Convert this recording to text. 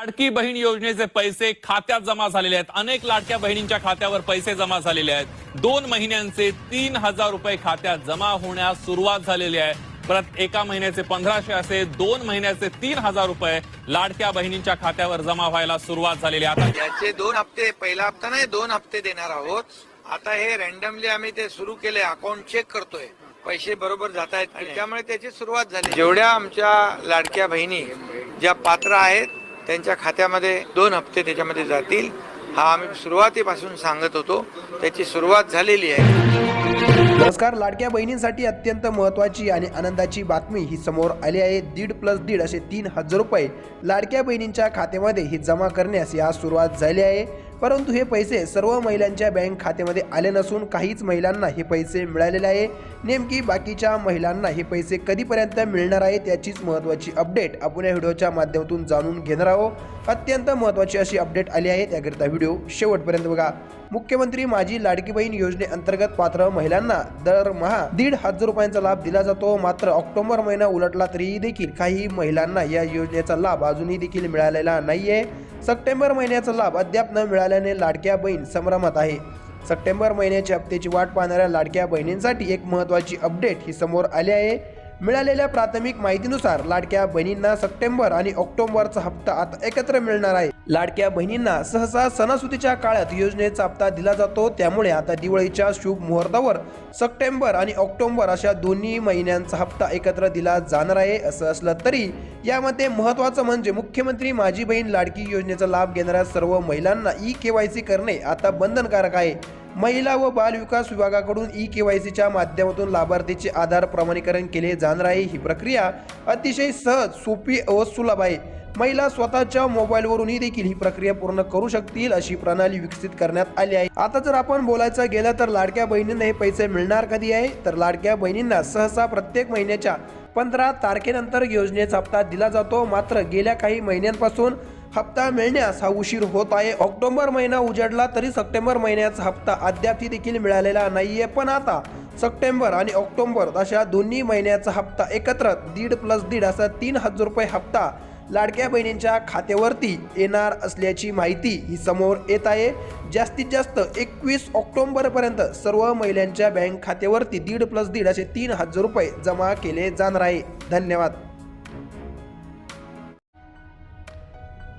लाडकी बहीण योजनेचे पैसे खात्यात जमा झालेले आहेत. अनेक लाडक्या बहिणींच्या खात्यावर पैसे जमा झालेले आहेत. दोन महिन्यांचे तीन हजार रुपये खात्यात जमा होण्यास सुरुवात झालेली आहे. परत एका महिन्याचे पंधराशे असे दोन महिन्याचे तीन हजार रुपये लाडक्या बहिणींच्या खात्यावर जमा व्हायला सुरुवात झालेली आहे. आता याचे दोन हप्ते पहिला हप्ता नाही दोन हप्ते देणार आहोत. आता हे रॅन्डमली आम्ही ते सुरू केले अकाउंट चेक करतोय. पैसे बरोबर जात आहेत त्यामुळे त्याची सुरुवात झाली जेवढ्या आमच्या लाडक्या बहिणी ज्या पात्र आहेत त्यांच्या खात्यामध्ये दोन हप्ते त्याच्यामध्ये जातील. हा आम्ही सुरुवातीपासून सांगत होतो. त्याची सुरुवात झालेली आहे. नमस्कार. लाडक्या बहिणींसाठी अत्यंत महत्त्वाची आणि आनंदाची बातमी ही समोर आली आहे. दीड प्लस दीड असे तीन हजार रुपये लाडक्या बहिणींच्या खात्यामध्ये ही जमा करण्यास या सुरुवात झाली आहे. परंतु हे पैसे सर्व महिलांच्या बँक खात्यामध्ये आले नसून काहीच महिलांना हे पैसे मिळालेले आहे. नेमकी बाकीच्या महिलांना हे पैसे कधीपर्यंत मिळणार आहेत याचीच महत्त्वाची अपडेट आपण या व्हिडिओच्या माध्यमातून जाणून घेणार आहोत. अत्यंत महत्त्वाची अशी अपडेट आली आहे. त्याकरिता व्हिडिओ शेवटपर्यंत बघा. मुख्यमंत्री माझी लाडकी बहीण योजनेअंतर्गत पात्र महिलांना दरमहा दीड हजार रुपयांचा लाभ दिला जातो. मात्र ऑक्टोबर महिना उलटला तरीही देखील काही महिलांना या योजनेचा लाभ अजूनही देखील मिळालेला नाहीये. सप्टेंबर महिन्याचा लाभ अद्याप न मिळाला मिळाल्याने लाडक्या बहीण संभ्रमात आहे. सप्टेंबर महिन्याच्या हप्त्याची वाट पाहणाऱ्या लाडक्या बहिणींसाठी एक महत्त्वाची अपडेट ही समोर आली आहे. मिळालेल्या प्राथमिक माहितीनुसार लाडक्या बहिणींना सप्टेंबर आणि ऑक्टोबरचा हप्ता आता एकत्र मिळणार आहे. लाडक्या बहिणींना सहसा सणासुदीच्या काळात योजनेचा हप्ता दिला जातो. त्यामुळे आता दिवाळीच्या शुभ मुहूर्तावर सप्टेंबर आणि ऑक्टोबर अशा दोन्ही महिन्यांचा हप्ता एकत्र दिला जाणार आहे असं असलं तरी यामध्ये महत्त्वाचं म्हणजे मुख्यमंत्री माझी बहीण लाडकी योजनेचा लाभ घेणाऱ्या सर्व महिलांना ई के वाय सी करणे आता बंधनकारक आहे. महिला व बाल विकास विभागाकडून ई के वाय सीच्या माध्यमातून लाभार्थीचे आधार प्रमाणीकरण केले जाणार आहे. ही प्रक्रिया अतिशय सहज सोपी व सुलभ आहे. महिला स्वतःच्या मोबाईलवरूनही देखील ही प्रक्रिया पूर्ण करू शकतील अशी प्रणाली विकसित करण्यात आली आहे. आता जर आपण बोलायचं गेलं तर लाडक्या बहिणींना हे पैसे मिळणार कधी आहे? तर लाडक्या बहिणींना सहसा प्रत्येक महिन्याच्या पंधरा तारखेनंतर योजनेचा हप्ता दिला जातो. मात्र गेल्या काही महिन्यांपासून हप्ता मिळण्यास हा उशीर होत आहे. ऑक्टोबर महिना उजाडला तरी सप्टेंबर महिन्याचा हप्ता अद्याप देखील मिळालेला नाहीये. पण आता सप्टेंबर आणि ऑक्टोबर अशा दोन्ही महिन्याचा हप्ता एकत्र दीड प्लस दीड असा तीन हजार रुपये हप्ता लाडक्या बहिणींच्या खात्यावरती येणार असल्याची माहिती ही समोर येत आहे. जास्तीत जास्त एकवीस ऑक्टोंबरपर्यंत सर्व महिलांच्या बँक खात्यावरती दीड प्लस दीड असे तीन हजार रुपये जमा केले जाणार आहे. धन्यवाद.